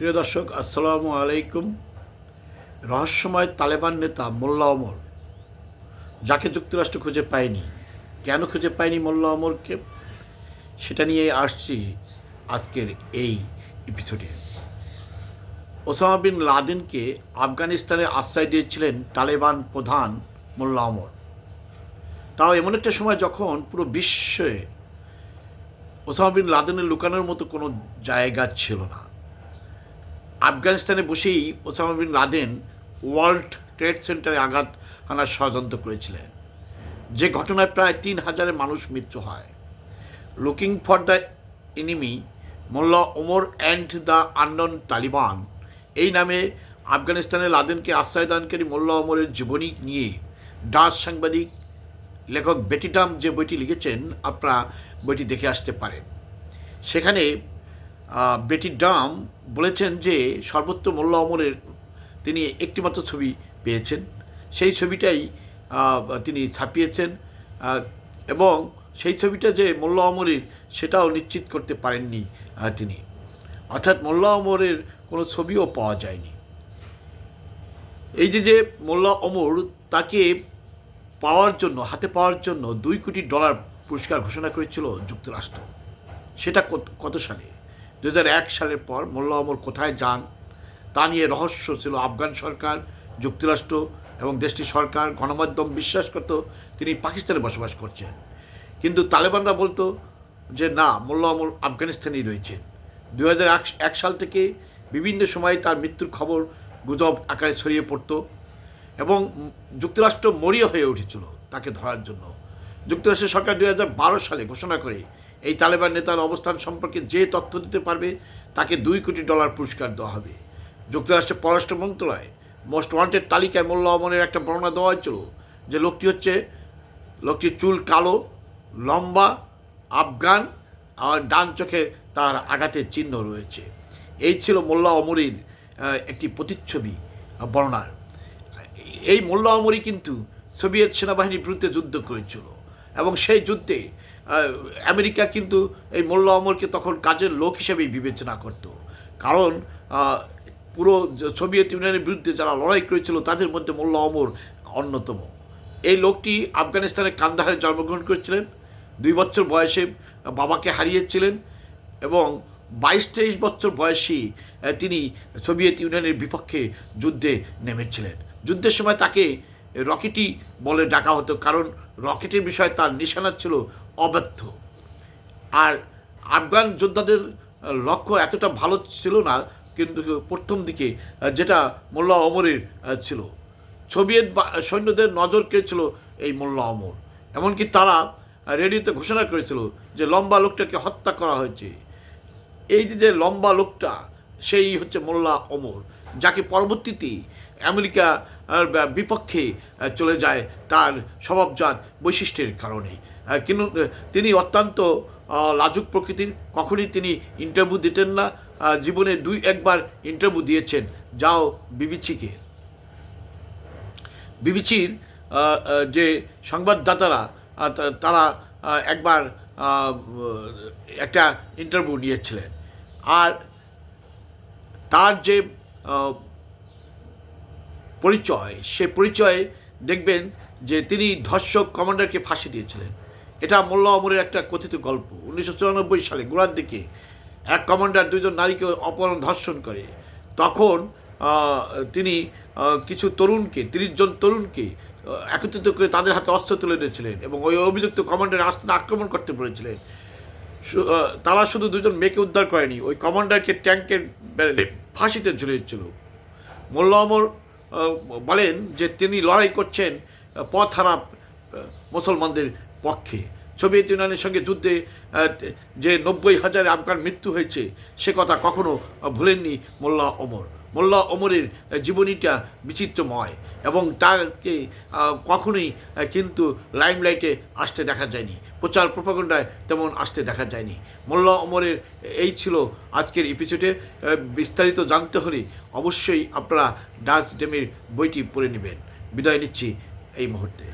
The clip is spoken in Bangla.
প্রিয় দর্শক, আসসালামু আলাইকুম। রহস্যময় তালেবান নেতা মোল্লা ওমর। যাকে যুক্তরাষ্ট্র খুঁজে পায়নি। কেন খুঁজে পায়নি মোল্লা ওমরকে? সেটা নিয়ে আসছি আজকের এই এপিসোডে ওসামা বিন লাদেনকে আফগানিস্তানে আশ্রয় দিয়েছিলেন তালেবান প্রধান মোল্লা ওমর। তাও এমন একটা সময় যখন পুরো বিশ্বে ওসামা বিন লাদেনের লুকানোর মতো কোনো জায়গা ছিল না। আফগানিস্তানে বসেই Osama bin Laden world trade সেন্টারে আঘাত হানার ষড়যন্ত্র করেছিলেন। যে ঘটনায় প্রায় তিন হাজারের মানুষ মৃত্যু হয়। Looking for the enemy Mullah Omar and the unknown Taliban এই নামে আফগানিস্তানে লাদেনকে আশ্রয় দানকারী মোল্লা ওমরের জীবনী নিয়ে ডাচ সাংবাদিক, লেখক বেটিটাম যে বইটি লিখেছেন, আপনারা বইটি দেখে আসতে পারেন। সেখানে বেটি ডাম বলেছেন যে সর্বোচ্চ মোল্লা অমরের তিনি একটিমাত্র ছবি পেয়েছেন। সেই ছবিটাই তিনি ছাপিয়েছেন এবং সেই ছবিটা যে মোল্লা অমরের সেটাও নিশ্চিত করতে পারেননি তিনি। অর্থাৎ মোল্লা অমরের কোনো ছবিও পাওয়া যায়নি। এই যে যে মোল্লা অমর তাকে পাওয়ার জন্য, হাতে পাওয়ার জন্য দুই কোটি ডলার পুরস্কার ঘোষণা করেছিল যুক্তরাষ্ট্র, সেটা কত- সালে? দু সালের পর মোল্লা অমর কোথায় যান, তা নিয়ে রহস্য ছিল আফগান সরকার, যুক্তরাষ্ট্র এবং দেশটির সরকার। গণমাধ্যম বিশ্বাস করত তিনি পাকিস্তানে বসবাস করছেন। কিন্তু তালেবানরা বলতো যে, না, মোল্লা অমর আফগানিস্তানেই রয়েছেন দু এক সাল থেকে বিভিন্ন সময়ে তার মৃত্যুর খবর গুজব আকারে ছড়িয়ে পড়তো এবং যুক্তরাষ্ট্র মরিয়া হয়ে উঠেছিল তাকে ধরার জন্য। যুক্তরাষ্ট্রের সরকার দু হাজার বারো সালে ঘোষণা করে এই তালেবান নেতার অবস্থান সম্পর্কে যে তথ্য দিতে পারবে তাকে দুই কোটি ডলার পুরস্কার দেওয়া হবে। যুক্তরাষ্ট্রের পররাষ্ট্র মন্ত্রণালয় মোস্ট ওয়ান্টেড তালিকায় মোল্লা অমনের একটা বর্ণনা দেওয়া হয়েছিল যে লোকটি হচ্ছে লোকটির চুল কালো লম্বা আফগান আর ডান চোখে তার আঘাতের চিহ্ন রয়েছে। এই ছিল মোল্লা অমরের একটি প্রতিচ্ছবি আহ, বর্ণনার। এই মোল্লা অমরই কিন্তু সোভিয়েত সেনাবাহিনীর বিরুদ্ধে যুদ্ধ করেছিল। এবং সেই যুদ্ধে আমেরিকা কিন্তু এই মোল্লা অমরকে তখন কাজের লোক হিসেবেই বিবেচনা করত। কারণ পুরো সোভিয়েত ইউনিয়নের বিরুদ্ধে যারা লড়াই করেছিল তাদের মধ্যে মোল্লা অমর অন্যতম। এই লোকটি আফগানিস্তানের কান্দাহারে জন্মগ্রহণ করেছিলেন, দুই বছর বয়সে বাবাকে হারিয়েছিলেন এবং বাইশ তেইশ বছর বয়সী তিনি সোভিয়েত ইউনিয়নের বিপক্ষে যুদ্ধে নেমেছিলেন। যুদ্ধের সময় তাকে রকেটি বলে ডাকা হতো, কারণ রকেটের বিষয়ে তার নিশানা ছিল অব্যর্থ আর আফগান যোদ্ধাদের লক্ষ্য এতটা ভালো ছিল না, কিন্তু প্রথম দিকে যেটা মোল্লা অমরের ছিল। সোভিয়েত সৈন্যদের নজর কেড়েছিল এই মোল্লা অমর এমনকি তারা রেডিওতে ঘোষণা করেছিল যে লম্বা লোকটাকে হত্যা করা হয়েছে। এই যে লম্বা লোকটা, সেই হচ্ছে মোল্লা অমর যাকে পরবর্তীতে আমেরিকা বিপক্ষে চলে যায় তার স্বভাবজাত বৈশিষ্ট্যের কারণে। কিন্তু তিনি অত্যন্ত লাজুক প্রকৃতির। কখনই তিনি ইন্টারভিউ দিতেন না। জীবনে দুই একবার ইন্টারভিউ দিয়েছেন, যাও বিবিসিকে। বিবিসির যে সংবাদদাতারা তারা একবার একটা ইন্টারভিউ নিয়েছিলেন। আর তার যে পরিচয়, সে পরিচয়ে দেখবেন যে তিনি ধর্ষক কমান্ডারকে ফাঁসি দিয়েছিলেন। এটা মোল্লা অমরের একটা কথিত গল্প। উনিশশো চুরানব্বই সালে গোড়ার দিকে এক কমান্ডার দুজন নারীকে অপহরণ, ধর্ষণ করে। তখন তিনি কিছু তরুণকে, তিরিশ জন তরুণকে একত্রিত করে তাদের হাতে অস্ত্র তুলে দিয়েছিলেন এবং ওই অভিযুক্ত কমান্ডার আস্তে আক্রমণ করতে পেরেছিলেন। তারা শুধু দুজন মেয়েকে উদ্ধার করেনি, ওই কমান্ডারকে ট্যাঙ্কের ফাঁসিতে ঝুলিয়েছিল। মোল্লা অমর বলেন যে তিনি লড়াই করছেন পথ হারাপ মুসলমানদের পক্ষে। সোভিয়েত ইউনিয়নের সঙ্গে যুদ্ধে যে নব্বই হাজার আফগান মৃত্যু হয়েছে, সে কথা কখনো ভুলেননি মোল্লা ওমর। মোল্লা ওমরের জীবনীটা বিচিত্রময় এবং তাকে কখনোই কিন্তু লাইমলাইটে আসতে দেখা যায়নি। প্রচার প্রপাগণ্ডায় তেমন আসতে দেখা যায়নি। মোল্লা ওমরের এই ছিল আজকের এপিসোডে বিস্তারিত জানতে হলে অবশ্যই আপনারা ডাচ ডেমের বইটি পড়ে নেবেন। বিদায় নিচ্ছি এই মুহূর্তে।